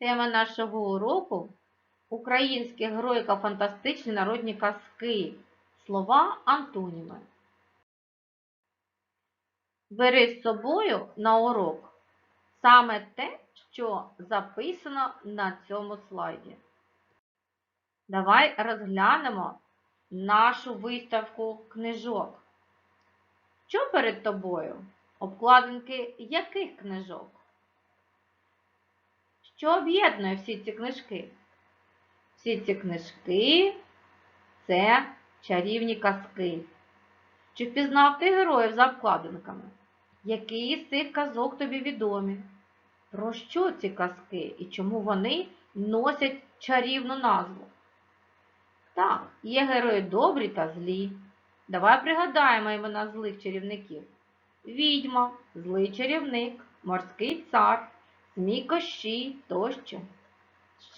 Тема нашого уроку Українські героїко-фантастичні народні казки. Слова антоніми. Бери з собою на урок саме те, що записано на цьому слайді. Давай розглянемо нашу виставку книжок. Що перед тобою? Обкладинки яких книжок? Що об'єднує всі ці книжки? Всі ці книжки це чарівні казки. Чи впізнав ти героїв за обкладинками? Які з цих казок тобі відомі? Про що ці казки і чому вони носять чарівну назву? Так, є герої добрі та злі. Давай пригадаємо імена злих чарівників. Відьма, злий чарівник, морський цар, Змій Кощій тощо.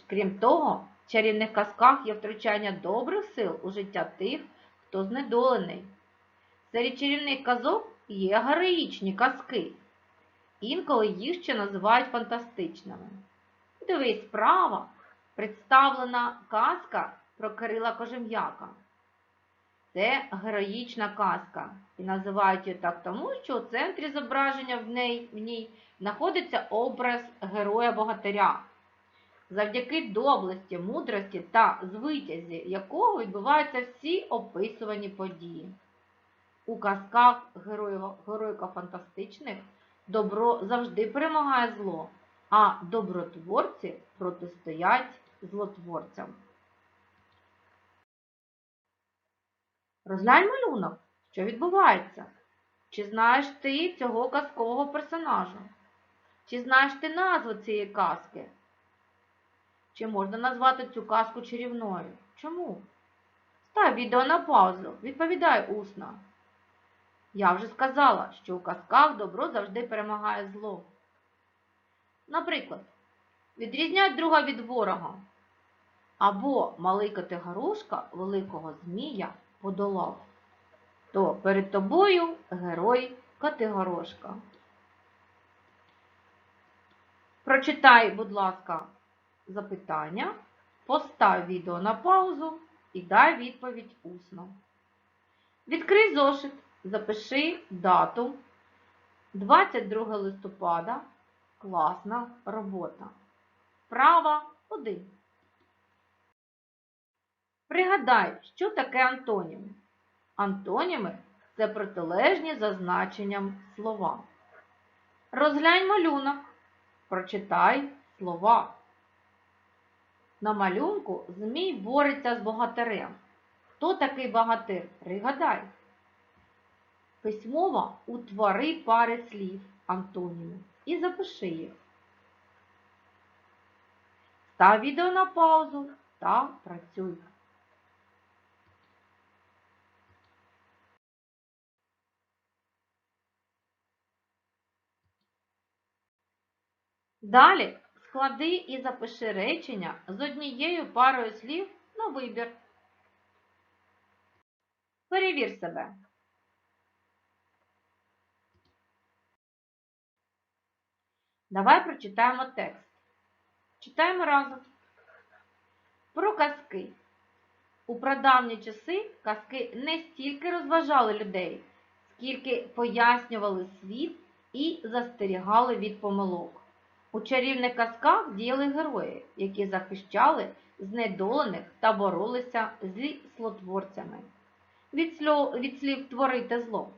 Крім того, в чарівних казках є втручання добрих сил у життя тих, хто знедолений. Серед чарівних казок є героїчні казки. Інколи їх ще називають фантастичними. Дивись, справа представлена казка про Кирила Кожем'яка. Це героїчна казка. І називають її так тому, що у центрі зображення в ній, в ній знаходиться образ героя-богатиря, завдяки доблесті, мудрості та звитязі якого відбуваються всі описувані події. У казках героїко-фантастичних добро завжди перемагає зло, а добротворці протистоять злотворцям. Розглянь малюнок, що відбувається. Чи знаєш ти цього казкового персонажа? Чи знаєш ти назву цієї казки? Чи можна назвати цю казку чарівною? Чому? Став відео на паузу, відповідай усно. Я вже сказала, що у казках добро завжди перемагає зло. Наприклад, відрізняють друга від ворога. Або малий Котигорошка великого змія подолав. То перед тобою герой Котигорошка. Прочитай, будь ласка, запитання, постав відео на паузу і дай відповідь усно. Відкрий зошит, запиши дату 22 листопада. Класна робота. Права 1. Пригадай, що таке антоніми. Антоніми це протилежні за значенням слова. Розглянь малюнок. Прочитай слова. На малюнку Змій бореться з богатирем. Хто такий богатир? Пригадай. Письмово утвори пари слів антоніми і запиши їх. Став відео на паузу та працюй. Далі склади і запиши речення з однією парою слів на вибір. Перевір себе. Давай прочитаємо текст. Читаємо разом. Про казки. У прадавні часи казки не стільки розважали людей, скільки пояснювали світ і застерігали від помилок. У чарівних казках діяли герої, які захищали знедолених та боролися зі злотворцями. Від від слів творити зло.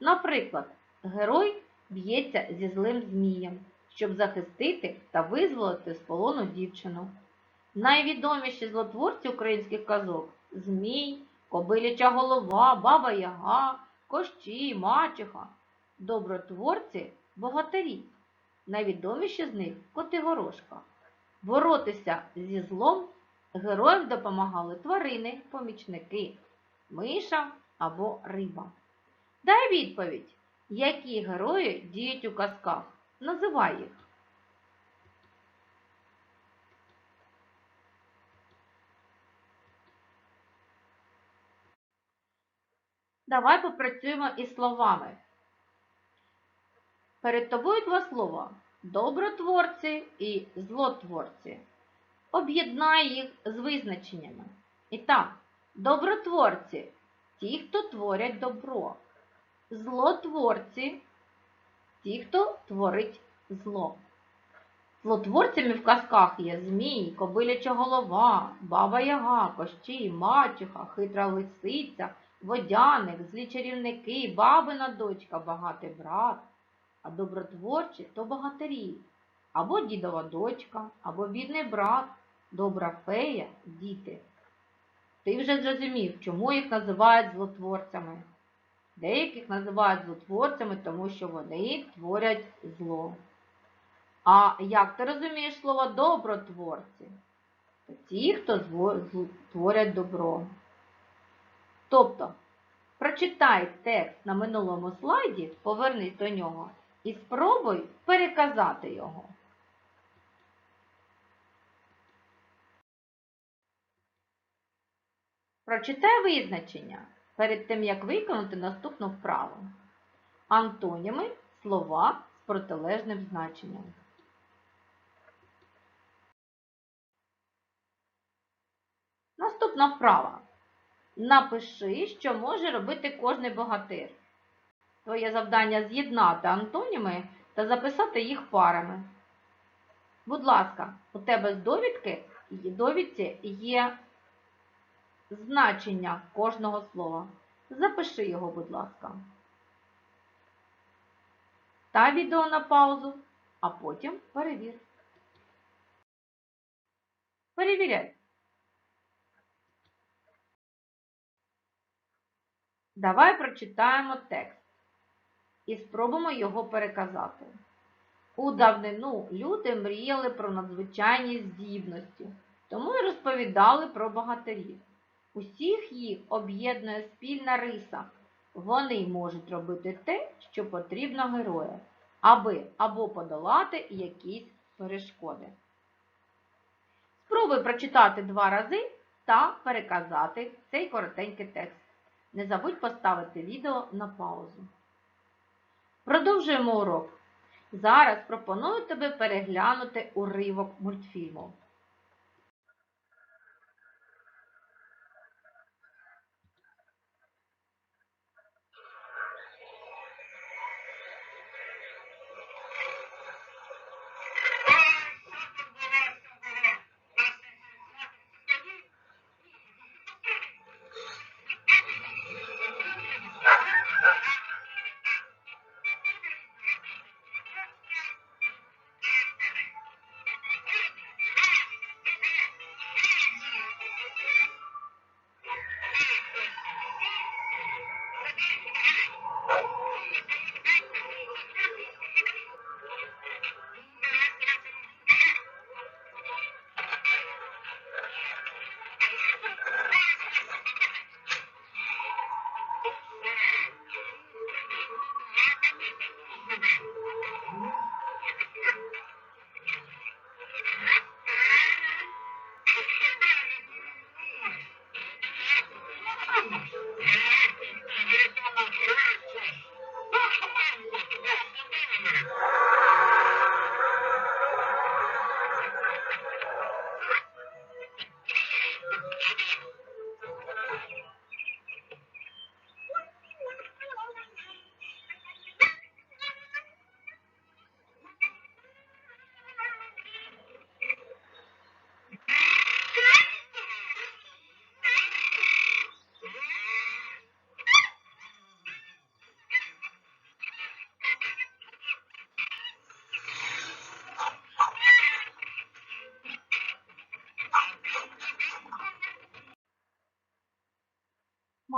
Наприклад, герой б'ється зі злим змієм, щоб захистити та визволити з полону дівчину. Найвідоміші злотворці українських казок Змій, Кобиляча голова, Баба Яга, Кощі, Мачеха, добротворці богатирі. Найвідоміші з них Котигорошка. Боротися зі злом героям допомагали тварини, помічники, миша або риба. Дай відповідь, які герої діють у казках. Називай їх. Давай попрацюємо із словами. Перед тобою два слова добротворці і злотворці. Об'єднай їх з визначеннями. І так, добротворці ті, хто творять добро. Злотворці ті, хто творить зло. Злотворцями в казках є змій, кобиляча голова, баба яга, кощій, мачуха, хитра лисиця, водяник, злі чарівники, бабина дочка, багатий брат. А добротворчі то богатирі, або дідова дочка, або бідний брат, добра фея, діти. Ти вже зрозумів, чому їх називають злотворцями. Деяких називають злотворцями, тому що вони творять зло. А як ти розумієш слово добротворці? Це ті, хто творять добро. Тобто, прочитай текст на минулому слайді, повернись до нього і спробуй переказати його. Прочитай визначення перед тим, як виконати наступну вправу. Антоніми слова з протилежним значенням. Наступна вправа. Напиши, що може робити кожний богатир. Твоє завдання з'єднати антоніми та записати їх парами. Будь ласка, у тебе з довідки, довідці є значення кожного слова. Запиши його, будь ласка. Та відео на паузу, а потім перевір. Перевіряй. Давай прочитаємо текст і спробуємо його переказати. У давнину люди мріяли про надзвичайні здібності, тому й розповідали про богатирів. Усіх їх об'єднує спільна риса. Вони можуть робити те, що потрібно герою, аби або подолати якісь перешкоди. Спробуй прочитати два рази та переказати цей коротенький текст. Не забудь поставити відео на паузу. Продовжуємо урок. Зараз пропоную тебе переглянути уривок мультфільму.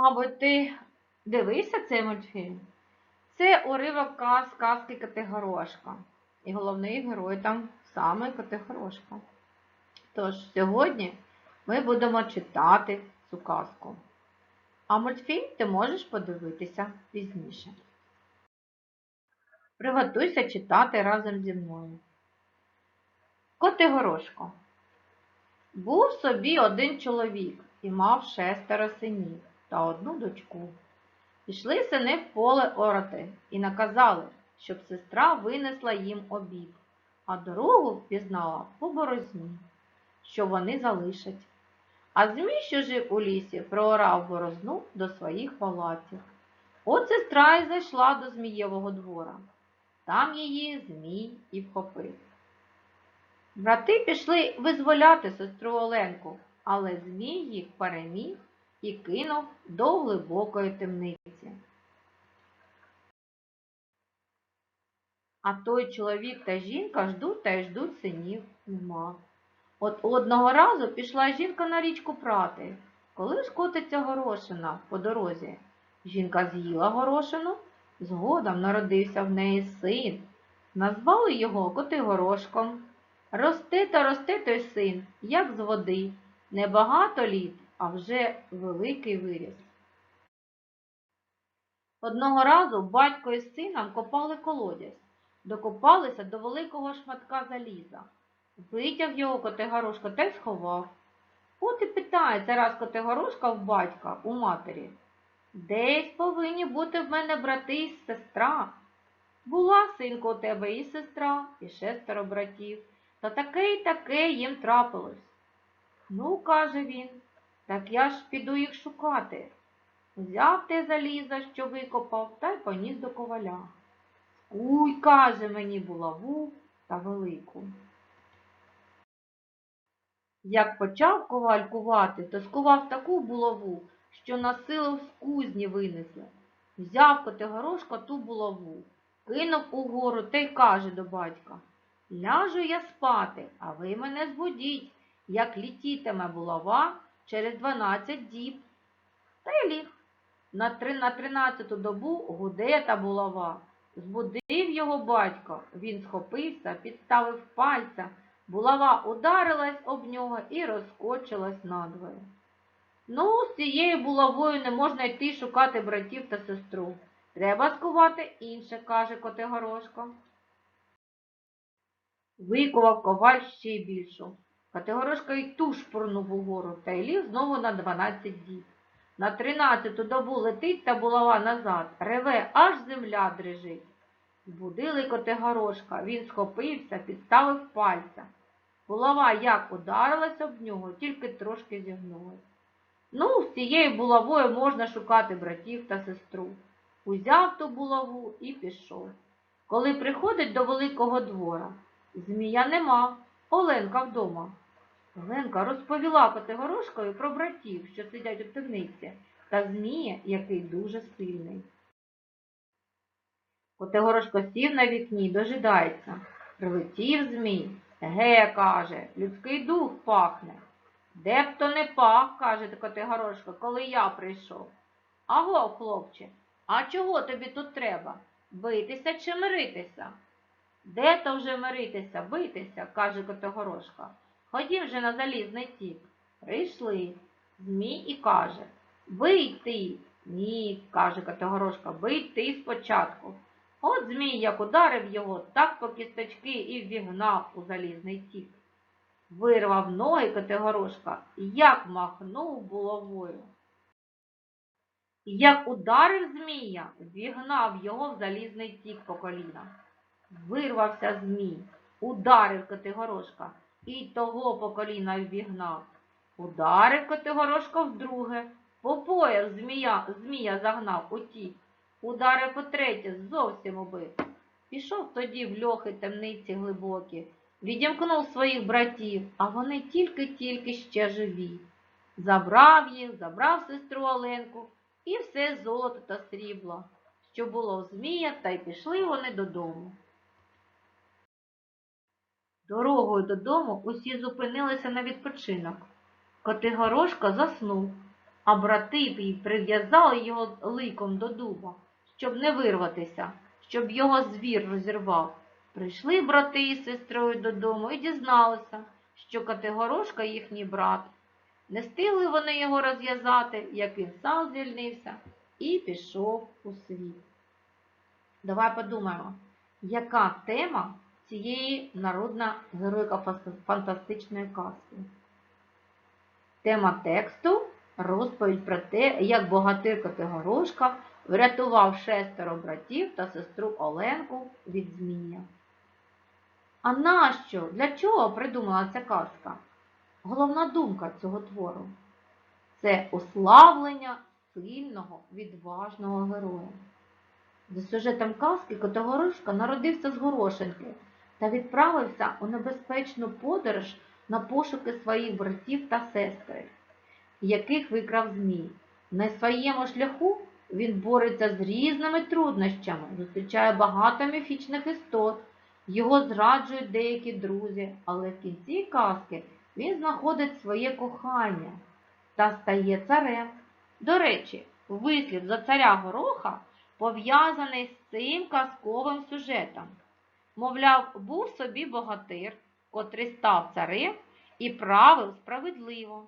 Мабуть, ти дивився цей мультфільм? Це уривок каз казки Категорошка. І головний герой там саме Категорошка. Тож, сьогодні ми будемо читати цю казку. А мультфільм ти можеш подивитися пізніше. Приготуйся читати разом зі мною. Котигорошко. Був собі один чоловік і мав шестеро синів та одну дочку. Пішли сини в поле орати і наказали, щоб сестра винесла їм обід. а дорогу впізнала по борозні, що вони залишать. А Змій, що жив у лісі, проорав борозну до своїх палаців. От сестра й зайшла до Змієвого двора. Там її Змій і вхопив. Брати пішли визволяти сестру Оленку, але Змій їх переміг і кинув до глибокої темниці. А той чоловік та жінка ждуть та й ждуть синів нема. От одного разу пішла жінка на річку прати. Коли ж котиться горошина по дорозі? Жінка з'їла горошину, згодом народився в неї син. Назвали його Котигорошком. Росте та росте той син, як з води, небагато літ, а вже великий виріс. Одного разу батько із сином копали колодязь, докопалися до великого шматка заліза. Витяг його Котигорошко та й сховав. От і питається раз Котигорошка в батька, у матері. Десь повинні бути в мене брати і сестра. Була, синку, у тебе і сестра, і шестеро братів, та таке й таке їм трапилось. Ну, каже він, так я ж піду їх шукати. Взяв те залізо, що викопав, та й поніс до коваля. Скуй, каже мені, булаву та велику. Як почав коваль кувати, то скував таку булаву, що на силу з кузні винесли. Взяв Котигорошко ту булаву, кинув угору та й каже до батька Ляжу я спати, а ви мене збудіть, як літітиме булава через дванадцять діб. Та й ліг. На тринадцяту добу гуде та булава. Збудив його батько, він схопився, підставив пальця, булава ударилась об нього і розкочилась надвоє. Ну, з цією булавою не можна йти шукати братів та сестру. Треба скувати інше, каже Котигорошко. Викував коваль ще більшу. Категорошка й ту шпурнув угору та й ліг знову на дванадцять діб. На тринадцяту добу летить та булава назад, реве, аж земля дрижить. Збудили Котигорошка, він схопився, підставив пальця. Булава як ударилась об нього, тільки трошки зігнулась. Ну, з цією булавою можна шукати братів та сестру. Узяв ту булаву і пішов. Коли приходить до великого двора, змія нема, Оленка вдома. Оленка розповіла Котигорошкові про братів, що сидять у темниці, та змія, який дуже сильний. Котигорошко сів на вікні, дожидається. Прилетів змій. Ге, каже, людський дух пахне. Де б то не пах, каже Котигорошко, коли я прийшов. Аго, хлопче, а чого тобі тут треба? Битися чи миритися? Де то вже миритися, битися, каже Котигорошка. Ходім же на залізний тік. Прийшли. Змій і каже Бий ти. Ні, каже Котигорошка, бий ти спочатку. От Змій як ударив його, так по кісточки і ввігнав у залізний тік. Вирвав ноги Котигорошка як махнув булавою. Як ударив Змія, ввігнав його в залізний тік по коліна. Вирвався Змій, ударив Котигорошка і того по коліна ввігнав. Ударив Котигорошка вдруге, по пояс змія, змія загнав утік. Ударив утретє, зовсім убив. Пішов тоді в льохи темниці глибокі, відімкнув своїх братів, а вони тільки-тільки ще живі. Забрав їх, забрав сестру Оленку і все золото та срібло, що було в змія, та й пішли вони додому. Дорогою додому усі зупинилися на відпочинок. Котигорошка заснув, а брати й прив'язали його ликом до дуба, щоб не вирватися, щоб його звір розірвав. Прийшли брати із сестрою додому і дізналися, що Котигорошка їхній брат. Не встигли вони його розв'язати, як він сам звільнився і пішов у світ. Давай подумаємо, яка тема цієї народна героїка фантастичної казки. Тема тексту розповідь про те, як богатир Котигорошка врятував шестеро братів та сестру Оленку від змія. А нащо? Для чого придумала ця казка? Головна думка цього твору це уславлення сильного, відважного героя. За сюжетом казки Котогорошка народився з Горошинки та відправився у небезпечну подорож на пошуки своїх братів та сестри, яких викрав Змій. На своєму шляху він бореться з різними труднощами, зустрічає багато міфічних істот, його зраджують деякі друзі, але в кінці казки він знаходить своє кохання та стає царем. До речі, вислів за царя Гороха пов'язаний з цим казковим сюжетом. Мовляв, був собі богатир, котрий став царем і правив справедливо.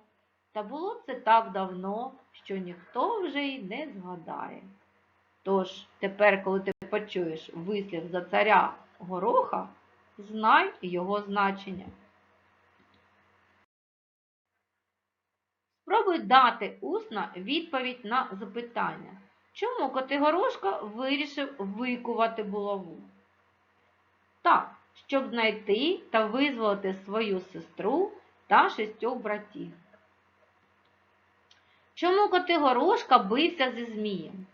Та було це так давно, що ніхто вже й не згадає. Тож, тепер, коли ти почуєш вислів за царя Гороха, знай його значення. Спробуй дати усно відповідь на запитання, чому Котигорошка вирішив викувати булаву? Так, щоб знайти та визволити свою сестру та шістьох братів. Чому Котигорошка бився зі Змієм?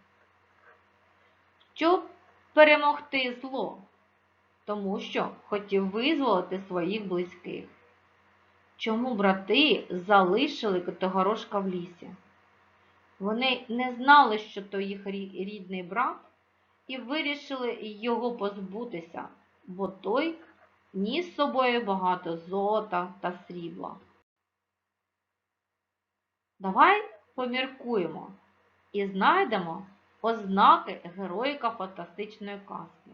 Щоб перемогти зло, тому що хотів визволити своїх близьких. Чому брати залишили Котигорошка в лісі? Вони не знали, що то їх рідний брат, і вирішили його позбутися, бо той ніс з собою багато золота та срібла. Давай поміркуємо і знайдемо ознаки героїка фантастичної казки.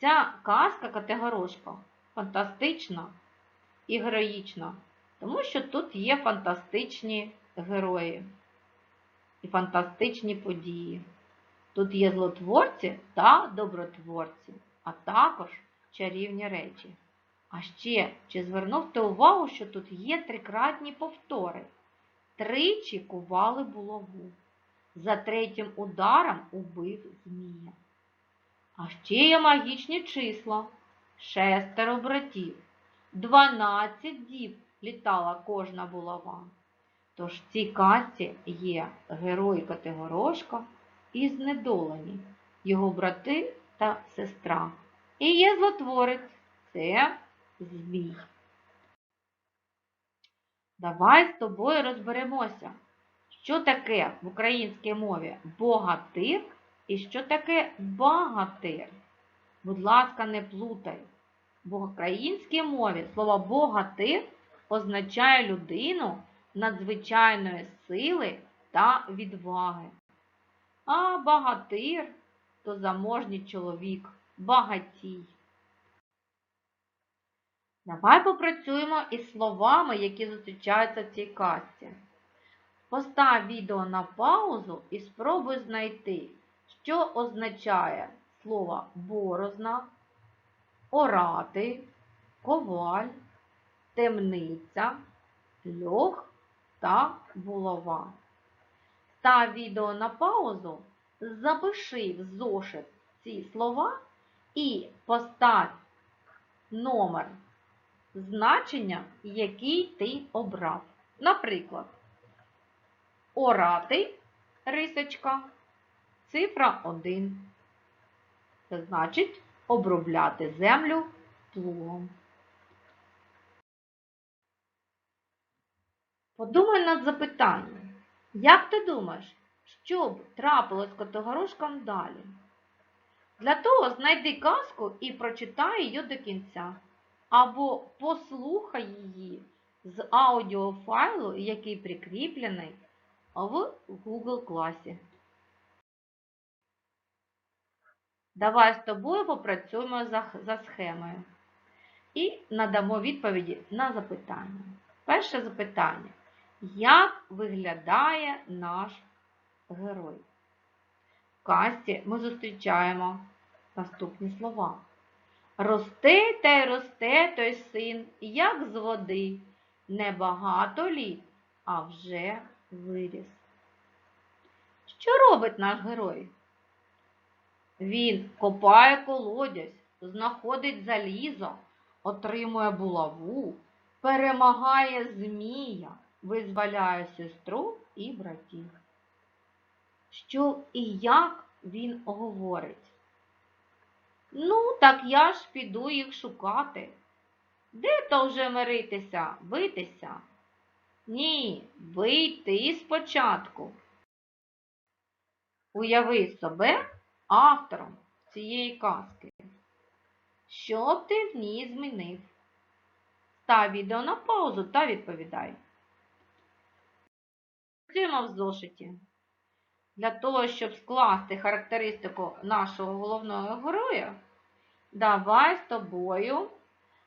Ця казка Категорошка фантастична і героїчна, тому що тут є фантастичні герої і фантастичні події. Тут є злотворці та добротворці, а також чарівні речі. А ще, чи звернув ти увагу, що тут є трикратні повтори? Тричі кували булаву. За третім ударом убив змія. А ще є магічні числа. Шестеро братів. Дванадцять діб літала кожна булава. Тож в цій казці є герой Категорошка і знедолені, його брати та сестра. І є злотворець це Змій. Давай з тобою розберемося, що таке в українській мові богатир і що таке багатир. Будь ласка, не плутай. Бо в українській мові слово богатир означає людину надзвичайної сили та відваги. А багатир то заможній чоловік, багатій. Давай попрацюємо із словами, які зустрічаються в цій казці. Постав відео на паузу і спробуй знайти, що означає слово борозна, орати, коваль, темниця, льох та булава. Став відео на паузу, запиши в зошит ці слова і постав номер значення, який ти обрав. Наприклад, орати рисочка, цифра 1. Це значить обробляти землю плугом. Подумай над запитанням. Як ти думаєш, що б трапилось з Котогорошком далі? Для того знайди казку і прочитай її до кінця. Або послухай її з аудіофайлу, який прикріплений в Google класі. Давай з тобою попрацюємо за, за схемою і надамо відповіді на запитання. Перше запитання. Як виглядає наш герой? В касті ми зустрічаємо наступні слова. Росте та й росте той син, як з води, небагато літ, а вже виріс. Що робить наш герой? Він копає колодязь, знаходить залізо, отримує булаву, перемагає змія, визволяє сестру і братів. Що і як він говорить? Ну, так я ж піду їх шукати. Де то вже миритися, битися? Ні, вийти спочатку. Уяви себе автором цієї казки. Що ти в ній змінив? Став відео на паузу та відповідай. Працюємо в зошиті. Для того, щоб скласти характеристику нашого головного героя, давай з тобою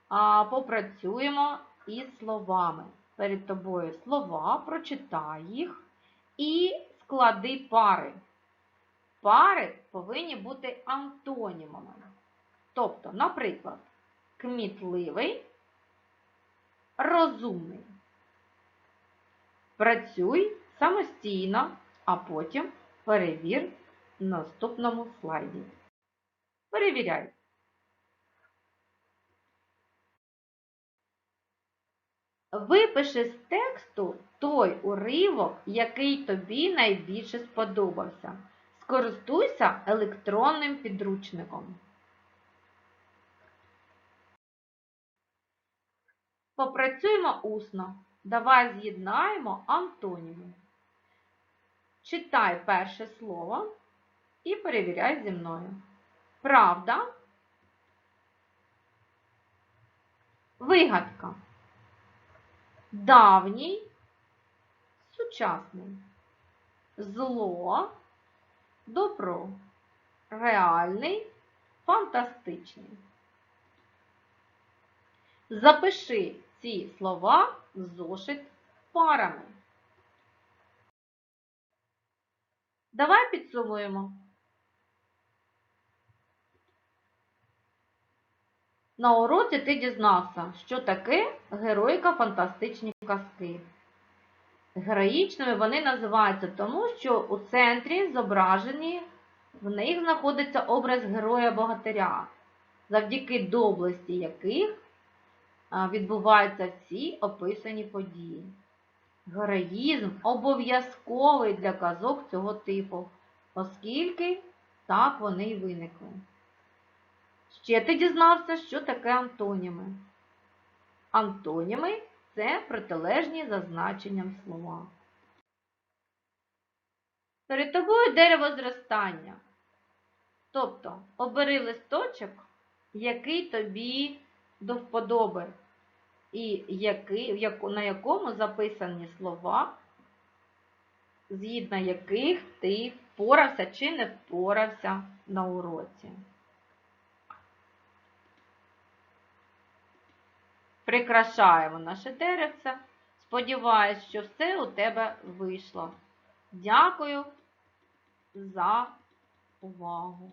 а, попрацюємо із словами. Перед тобою слова, прочитай їх і склади пари. Пари повинні бути антонімами. Тобто, наприклад, кмітливий, розумний. Працюй самостійно, а потім перевір в наступному слайді. Перевіряй. Випиши з тексту той уривок, який тобі найбільше сподобався. Скористуйся електронним підручником. Попрацюємо усно. Давай з'єднаємо антоніми. Читай перше слово і перевіряй зі мною. Правда. Вигадка. Давній, сучасний. Зло, добро. Реальний, фантастичний. Запиши ці слова в зошит парами. Давай підсумуємо. На уроці ти дізнався, що таке героїка фантастичні казки. Героїчними вони називаються тому, що у центрі зображені, в них знаходиться образ героя-богатиря, завдяки доблесті яких відбуваються всі описані події. Героїзм обов'язковий для казок цього типу, оскільки так вони й виникли. Ще ти дізнався, що таке антоніми. Антоніми це протилежні за значенням слова. Перед тобою дерево зростання. Тобто обери листочок, який тобі до вподоби, і який, на якому записані слова, згідно яких ти впорався чи не впорався на уроці. Прикрашаємо наше деревце. Сподіваюсь, що все у тебе вийшло. Дякую за увагу!